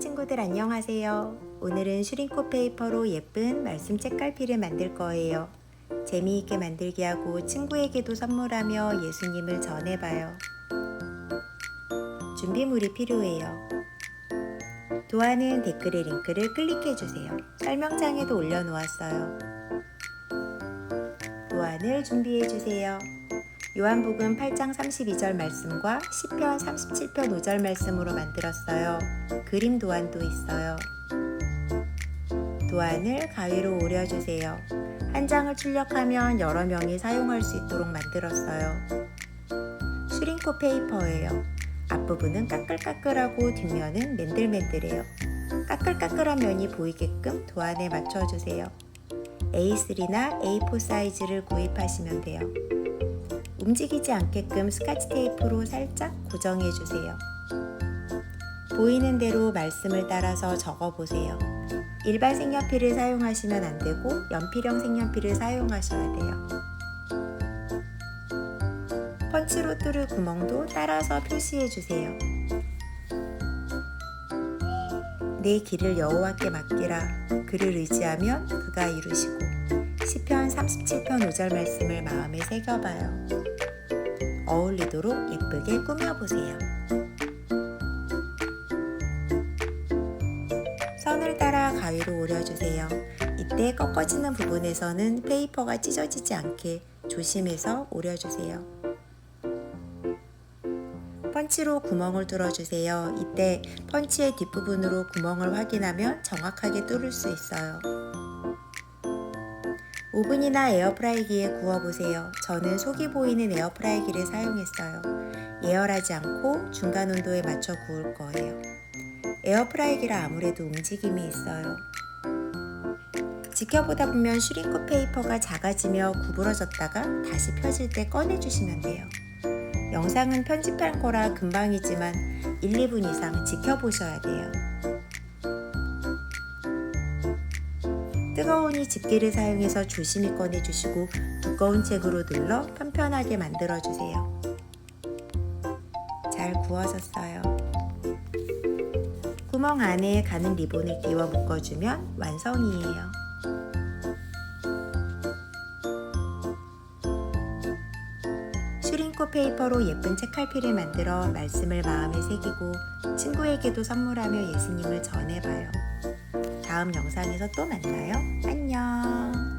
친구들 안녕하세요. 오늘은 슈링코 페이퍼로 예쁜 말씀 책갈피를 만들 거예요. 재미있게 만들게 하고 친구에게도 선물하며 예수님을 전해봐요. 준비물이 필요해요. 도안은 댓글의 링크를 클릭해주세요. 설명창에도 올려놓았어요. 도안을 준비해주세요. 요한복음 8장 32절 말씀과 10편 37편 5절 말씀으로 만들었어요. 그림 도안도 있어요. 도안을 가위로 오려주세요. 한 장을 출력하면 여러 명이 사용할 수 있도록 만들었어요. 슈링코 페이퍼예요. 앞부분은 까끌까끌하고 뒷면은 맨들맨들해요. 까끌까끌한 면이 보이게끔 도안에 맞춰주세요. A3나 A4 사이즈를 구입하시면 돼요. 움직이지 않게끔 스카치 테이프로 살짝 고정해 주세요. 보이는 대로 말씀을 따라서 적어 보세요. 일반 색연필을 사용하시면 안 되고 연필형 색연필을 사용하셔야 돼요. 펀치로 뚫을 구멍도 따라서 표시해 주세요. 내 길을 여호와께 맡기라. 그를 의지하면 그가 이루시고 시편 37편 5절 말씀을 마음에 새겨봐요. 어울리도록 예쁘게 꾸며보세요. 선을 따라 가위로 오려주세요. 이때 꺾어지는 부분에서는 페이퍼가 찢어지지 않게 조심해서 오려주세요. 펀치로 구멍을 뚫어주세요. 이때 펀치의 뒷부분으로 구멍을 확인하면 정확하게 뚫을 수 있어요. 오븐이나 에어프라이기에 구워보세요. 저는 속이 보이는 에어프라이기를 사용했어요. 예열하지 않고 중간 온도에 맞춰 구울 거예요. 에어프라이기라 아무래도 움직임이 있어요. 지켜보다 보면 슈링크 페이퍼가 작아지며 구부러졌다가 다시 펴질 때 꺼내주시면 돼요. 영상은 편집할 거라 금방이지만 1, 2분 이상 지켜보셔야 돼요. 뜨거우니 집게를 사용해서 조심히 꺼내주시고 두꺼운 책으로 눌러 편편하게 만들어주세요. 잘 구워졌어요. 구멍 안에 가는 리본을 끼워 묶어주면 완성이에요. 슈링코 페이퍼로 예쁜 책갈피를 만들어 말씀을 마음에 새기고 친구에게도 선물하며 예수님을 전해봐요. 다음 영상에서 또 만나요. 안녕.